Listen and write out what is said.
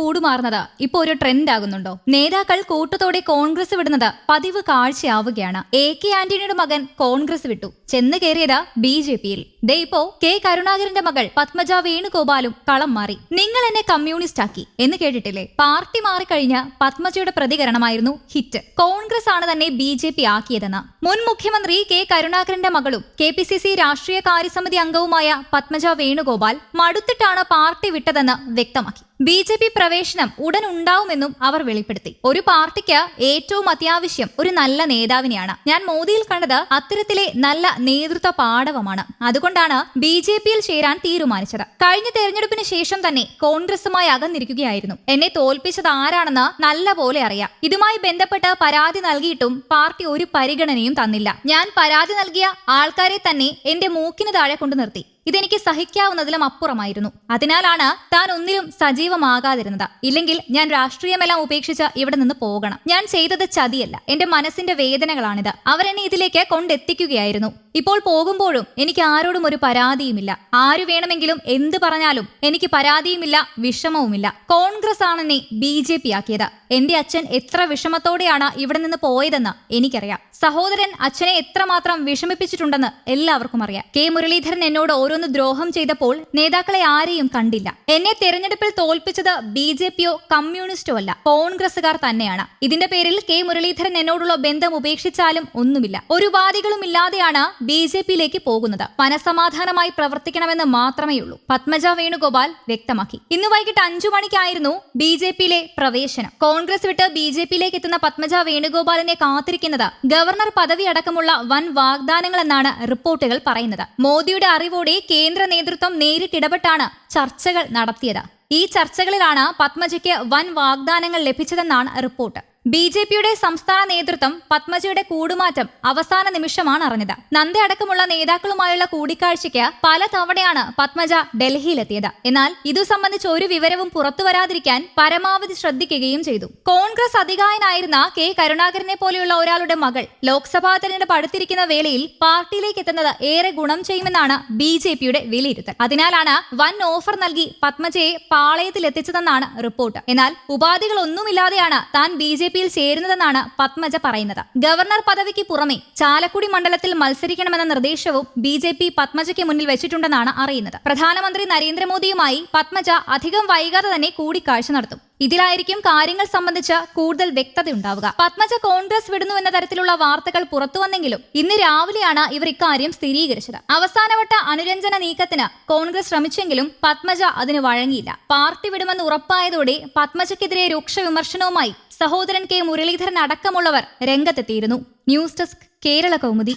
കൂടുമാറുന്നത് ഇപ്പൊ ഒരു ട്രെൻഡ് ആകുന്നുണ്ടോ നേതാക്കൾ കൂട്ടത്തോടെ കോൺഗ്രസ് വിടുന്നത് പതിവ് കാഴ്ചയാവുകയാണ്. എ കെ ആന്റണിയുടെ മകൻ കോൺഗ്രസ് വിട്ടു. ചെന്ന് കയറിയത് ബി ജെ പിയിൽ. ദേ കെ കരുണാകരന്റെ മകൾ പത്മജ വേണുഗോപാലും കളം മാറി. നിങ്ങൾ എന്നെ കമ്മ്യൂണിസ്റ്റ് ആക്കി എന്ന് കേട്ടിട്ടില്ലേ? പാർട്ടി മാറിക്കഴിഞ്ഞ പത്മജയുടെ പ്രതികരണമായിരുന്നു ഹിറ്റ്. കോൺഗ്രസ് ആണ് തന്നെ ബി ജെ പി ആക്കിയതെന്ന്. മുൻ മുഖ്യമന്ത്രി കെ കരുണാകരന്റെ മകളും കെ പി സി സി രാഷ്ട്രീയ കാര്യസമിതി അംഗവുമായ പത്മജ വേണുഗോപാൽ മടുത്തിട്ടാണ് പാർട്ടി വിട്ടതെന്ന് വ്യക്തമാക്കി. ബി ജെ പി പ്രവേശനം ഉടൻ ഉണ്ടാവുമെന്നും അവർ വെളിപ്പെടുത്തി. ഒരു പാർട്ടിക്ക് ഏറ്റവും അത്യാവശ്യം ഒരു നല്ല നേതാവിനെയാണ്. ഞാൻ മോദിയിൽ കണ്ടത് അത്തരത്തിലെ നല്ല നേതൃത്വ പാടവമാണ്. അതുകൊണ്ടാണ് ബി ജെ പിയിൽ ചേരാൻ തീരുമാനിച്ചത്. കഴിഞ്ഞ തെരഞ്ഞെടുപ്പിന് ശേഷം തന്നെ കോൺഗ്രസുമായി അകന്നിരിക്കുകയായിരുന്നു. എന്നെ തോൽപ്പിച്ചത് ആരാണെന്ന് നല്ല പോലെ അറിയാം. ഇതുമായി ബന്ധപ്പെട്ട് പരാതി നൽകിയിട്ടും പാർട്ടി ഒരു പരിഗണനയും തന്നില്ല. ഞാൻ പരാതി നൽകിയ ആൾക്കാരെ തന്നെ എന്റെ മൂക്കിന് താഴെ കൊണ്ടു നിർത്തി ഇതെനിക്ക് സഹിക്കാവുന്നതിലും അപ്പുറമായിരുന്നു. അതിനാലാണ് താൻ ഒന്നിലും സജീവമാകാതിരുന്നത്. ഇല്ലെങ്കിൽ ഞാൻ രാഷ്ട്രീയമെല്ലാം ഉപേക്ഷിച്ച് ഇവിടെ നിന്ന് പോകണം. ഞാൻ ചെയ്തത് ചതിയല്ല. എന്റെ മനസ്സിന്റെ വേദനകളാണിത്. അവരെന്നെ ഇതിലേക്ക് കൊണ്ടെത്തിക്കുകയായിരുന്നു. ഇപ്പോൾ പോകുമ്പോഴും എനിക്ക് ആരോടും ഒരു പരാതിയുമില്ല. ആരു വേണമെങ്കിലും എന്ത് പറഞ്ഞാലും എനിക്ക് പരാതിയുമില്ല വിഷമവുമില്ല. കോൺഗ്രസ് ആണെന്നെ ബി ജെ പി ആക്കിയത്. എന്റെ അച്ഛൻ എത്ര വിഷമത്തോടെയാണ് ഇവിടെ നിന്ന് പോയതെന്ന് എനിക്കറിയാം. സഹോദരൻ അച്ഛനെ എത്രമാത്രം വിഷമിപ്പിച്ചിട്ടുണ്ടെന്ന് എല്ലാവർക്കും അറിയാം. കെ മുരളീധരൻ എന്നോട് ഓരോന്ന് ദ്രോഹം ചെയ്തപ്പോൾ നേതാക്കളെ ആരെയും കണ്ടില്ല. എന്നെ തെരഞ്ഞെടുപ്പിൽ തോൽപ്പിച്ചത് ബി ജെ പിയോ കമ്മ്യൂണിസ്റ്റോ അല്ല കോൺഗ്രസുകാർ തന്നെയാണ്. ഇതിന്റെ പേരിൽ കെ മുരളീധരൻ എന്നോടുള്ള ബന്ധം ഉപേക്ഷിച്ചാലും ഒന്നുമില്ല. ഒരു ഉപാധികളും ഇല്ലാതെയാണ് ബി ജെ പിയിലേക്ക് പോകുന്നത് മനസമാധാനമായി പ്രവർത്തിക്കണമെന്ന് മാത്രമേയുള്ളൂ. പത്മജ വേണുഗോപാൽ വ്യക്തമാക്കി. ഇന്ന് വൈകിട്ട് അഞ്ചു മണിക്കായിരുന്നു ബി ജെ പിയിലെ പ്രവേശനം. കോൺഗ്രസ് വിട്ട് ബി ജെ പിയിലേക്ക് എത്തുന്ന പത്മജ വേണുഗോപാലിനെ കാത്തിരിക്കുന്നത് ഗവർണർ പദവി അടക്കമുള്ള വൻ വാഗ്ദാനങ്ങൾ എന്നാണ് റിപ്പോർട്ടുകൾ പറയുന്നത്. മോദിയുടെ അറിവോടെ കേന്ദ്ര നേതൃത്വം നേരിട്ടിടപെട്ടാണ് ചർച്ചകൾ നടത്തിയത്. ഈ ചർച്ചകളിലാണ് പത്മജയ്ക്ക് വൻ വാഗ്ദാനങ്ങൾ ലഭിച്ചതെന്നാണ് റിപ്പോർട്ട്. ബി ജെ പിയുടെ സംസ്ഥാന നേതൃത്വം പത്മജയുടെ കൂടുമാറ്റം അവസാന നിമിഷമാണ് അറിഞ്ഞത്. നന്ദ അടക്കമുള്ള നേതാക്കളുമായുള്ള കൂടിക്കാഴ്ചയ്ക്ക് പല തവണയാണ് പത്മജ ഡൽഹിയിലെത്തിയത്. എന്നാൽ ഇതു സംബന്ധിച്ച് ഒരു വിവരവും പുറത്തു വരാതിരിക്കാൻ പരമാവധി ശ്രദ്ധിക്കുകയും ചെയ്തു. കോൺഗ്രസ് അധികായനായിരുന്ന കെ കരുണാകരനെ പോലെയുള്ള ഒരാളുടെ മകൾ ലോക്സഭാ തെരഞ്ഞെടുപ്പ് അടുത്തിരിക്കുന്ന വേളയിൽ പാർട്ടിയിലേക്ക് എത്തുന്നത് ഏറെ ഗുണം ചെയ്യുമെന്നാണ് ബി ജെ പിയുടെ വിലയിരുത്തൽ. അതിനാലാണ് വൻ ഓഫർ നൽകി പത്മജയെ പാളയത്തിലെത്തിച്ചതെന്നാണ് റിപ്പോർട്ട്. എന്നാൽ ഉപാധികളൊന്നുമില്ലാതെയാണ് താൻ ബി ജെ പിയിൽ ചേരുന്നതെന്നാണ് പത്മജ പറയുന്നത്. ഗവർണർ പദവിക്ക് പുറമെ ചാലക്കുടി മണ്ഡലത്തിൽ മത്സരിക്കണമെന്ന നിർദ്ദേശവും ബി ജെ പി പത്മജയ്ക്ക് മുന്നിൽ വെച്ചിട്ടുണ്ടെന്നാണ് അറിയുന്നത്. പ്രധാനമന്ത്രി നരേന്ദ്രമോദിയുമായി പത്മജ അധികം വൈകാതെ തന്നെ കൂടിക്കാഴ്ച നടത്തും. ഇതിലായിരിക്കും കാര്യങ്ങൾ സംബന്ധിച്ച് കൂടുതൽ വ്യക്തത ഉണ്ടാവുക. പത്മജ കോൺഗ്രസ് വിടുന്നു എന്ന തരത്തിലുള്ള വാർത്തകൾ പുറത്തുവന്നെങ്കിലും ഇന്ന് രാവിലെയാണ് ഇവർ ഇക്കാര്യം സ്ഥിരീകരിച്ചത്. അവസാനവട്ട അനുരഞ്ജന നീക്കത്തിന് കോൺഗ്രസ് ശ്രമിച്ചെങ്കിലും പത്മജ അതിന് വഴങ്ങിയില്ല. പാർട്ടി വിടുമെന്ന് ഉറപ്പായതോടെ പത്മജയ്ക്കെതിരെ രൂക്ഷ വിമർശനവുമായി സഹോദരൻ കെ മുരളീധരൻ അടക്കമുള്ളവർ രംഗത്തെത്തിയിരുന്നു. News desk Kerala Kaumudi.